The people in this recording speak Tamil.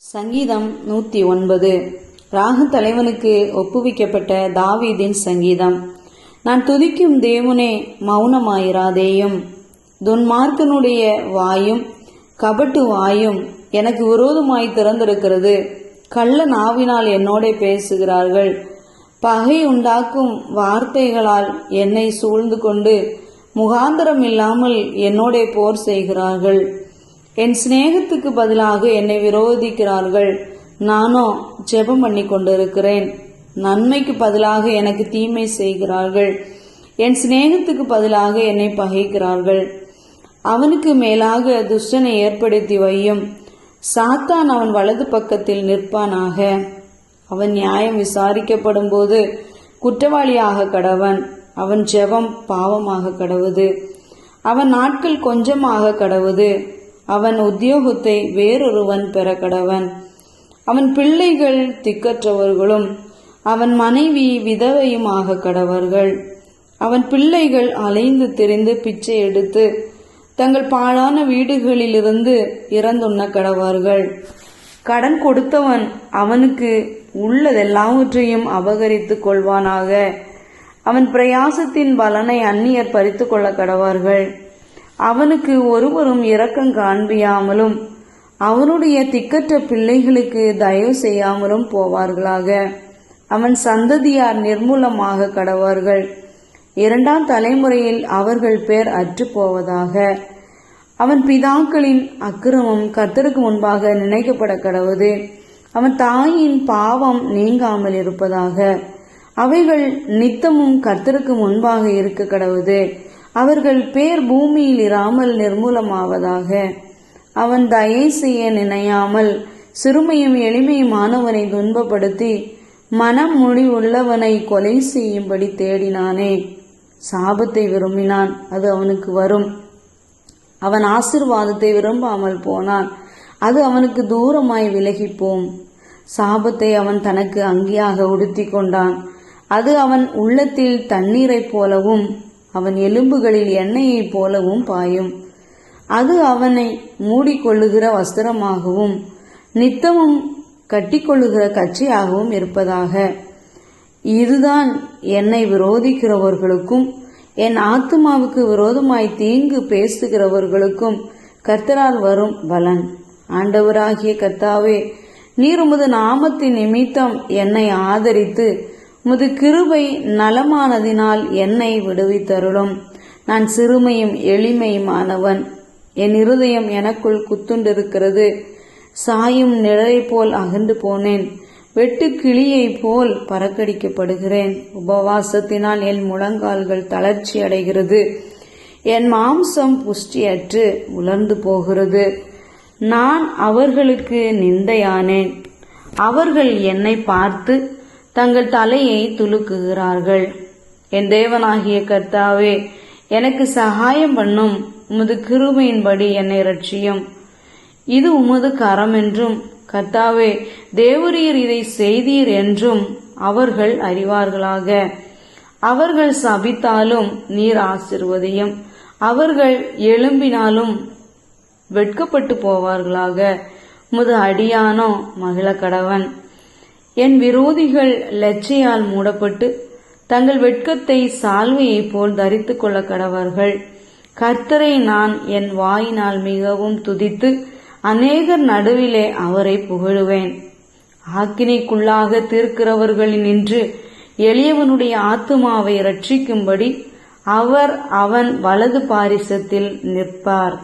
சங்கீதம் நூத்தி ஒன்பது. ராகு தலைவனுக்கு ஒப்புவிக்கப்பட்ட தாவீதின் சங்கீதம். நான் துதிக்கும் தேவனே மௌனமாயிராதேயும். துன்மார்க்கனுடைய வாயும் கபட்டு வாயும் எனக்கு விரோதமாய் திறந்திருக்கிறது. கள்ள நாவினால் என்னோட பேசுகிறார்கள். பகை உண்டாக்கும் வார்த்தைகளால் என்னை சூழ்ந்து கொண்டு முகாந்தரம் இல்லாமல் என்னோட போர் செய்கிறார்கள். என் சிநேகத்துக்கு பதிலாக என்னை விரோதிக்கிறார்கள். நானோ ஜெபம் பண்ணி கொண்டிருக்கிறேன் நன்மைக்கு பதிலாக எனக்கு தீமை செய்கிறார்கள். என் சிநேகத்துக்கு பதிலாக என்னை பகைக்கிறார்கள். அவனுக்கு மேலாக துஷ்டனை ஏற்படுத்தி வையும். சாத்தான் அவன் வலது பக்கத்தில் நிற்பானாக. அவன் நியாயம் விசாரிக்கப்படும் போது குற்றவாளியாக கடவன். அவன் ஜெபம் பாவமாக கடவுது. அவன் நாட்கள் கொஞ்சமாக கடவுது. அவன் உத்தியோகத்தை வேறொருவன் பெற கடவன் அவன் பிள்ளைகள் திக்கற்றவர்களும் அவன் மனைவி விதவையுமாக கடவர்கள். அவன் பிள்ளைகள் அலைந்து திரிந்து பிச்சை எடுத்து தங்கள் பாழான வீடுகளிலிருந்து இறந்துண்ண கடவார்கள். கடன் கொடுத்தவன் அவனுக்கு உள்ளதெல்லாவற்றையும் அபகரித்து கொள்வானாக. அவன் பிரயாசத்தின் பலனை அந்நியர் பறித்து கொள்ள கடவார்கள். அவனுக்கு ஒருவரும் இரக்கம் காண்பியாமலும் அவனுடைய திக்கற்ற பிள்ளைகளுக்கு தயவு செய்யாமலும் போவார்களாக. அவன் சந்ததியார் நிர்மூலமாக கடவார்கள். இரண்டாம் தலைமுறையில் அவர்கள் பேர் அற்று போவதாக. அவன் பிதாக்களின் அக்கிரமம் கர்த்தருக்கு முன்பாக நினைக்கப்பட கடவுது. அவன் தாயின் பாவம் நீங்காமல் இருப்பதாக. அவைகள் நித்தமும் கர்த்தருக்கு முன்பாக இருக்க கடவுது. அவர்கள் பேர் பூமியில் இராமல் நிர்மூலமாவதாக. அவன் தயை செய்ய நினையாமல் சிறுமையும் எளிமையுமானவனை துன்பப்படுத்தி மனம் உள்ளவனை கொலை செய்யும்படி தேடினானே. சாபத்தை விரும்பினான் அது அவனுக்கு வரும். அவன் ஆசிர்வாதத்தை விரும்பாமல் போனான் அது அவனுக்கு தூரமாய் விலகிப்போம். சாபத்தை அவன் தனக்கு அங்கியாக உடுத்தி கொண்டான் அது அவன் உள்ளத்தில் தண்ணீரைப் போலவும் அவன் எலும்புகளில் எண்ணெயைப் போலவும் பாயும். அது அவனை மூடிக்கொள்ளுகிற வஸ்திரமாகவும் நித்தமும் கட்டிக்கொள்ளுகிற கட்சியாகவும் இருப்பதாக. இதுதான் என்னை விரோதிக்கிறவர்களுக்கும் என் ஆத்மாவுக்கு விரோதமாய் தீங்கு பேசுகிறவர்களுக்கும் கர்த்தரால் வரும் பலன். ஆண்டவராகிய கர்த்தாவே நீர் உமது நாமத்தின் நிமித்தம் என்னை ஆதரித்து உமது கிருபை நலமானதினால் என்னை விடுவித்தருளும். நான் சிறுமையும் எளிமையுமானவன். என் இருதயம் எனக்குள் குத்துண்டிருக்கிறது. சாயும் நிழலை போல் அகன்று போனேன். வெட்டு கிளியை போல் பறக்கடிக்கப்படுகிறேன். உபவாசத்தினால் என் முழங்கால்கள் தளர்ச்சி அடைகிறது. என் மாம்சம் புஷ்டியற்று உலர்ந்து போகிறது. நான் அவர்களுக்கு நிந்தையானேன். அவர்கள் என்னை பார்த்து தங்கள் தலையை துலுக்குகிறார்கள். என் தேவனாகிய கர்த்தாவே எனக்கு சகாயம் பண்ணும். உமது கிருமையின்படி என்னை ரட்சியும் இது உமது கரம் என்றும் கர்த்தாவே தேவரீர் இதை செய்தீர் என்றும் அவர்கள் அறிவார்களாக. அவர்கள் சபித்தாலும் நீர் ஆசிர்வதியும். அவர்கள் எழும்பினாலும் வெட்கப்பட்டு போவார்களாக. முது அடியானோ மகிழ கடவன் என் விரோதிகள் லச்சையால் மூடப்பட்டு தங்கள் வெட்கத்தை சால்வையைப் போல் தரித்து கொள்ள கடவர்கள். கர்த்தரை நான் என் வாயினால் மிகவும் துதித்து அநேகர் நடுவிலே அவரை புகழுவேன். ஆக்கினைக்குள்ளாக தீர்க்கிறவர்களின் நின்று எளியவனுடைய ஆத்துமாவை ரட்சிக்கும்படி அவர் அவன் வலது பாரிசத்தில் நிற்பார்.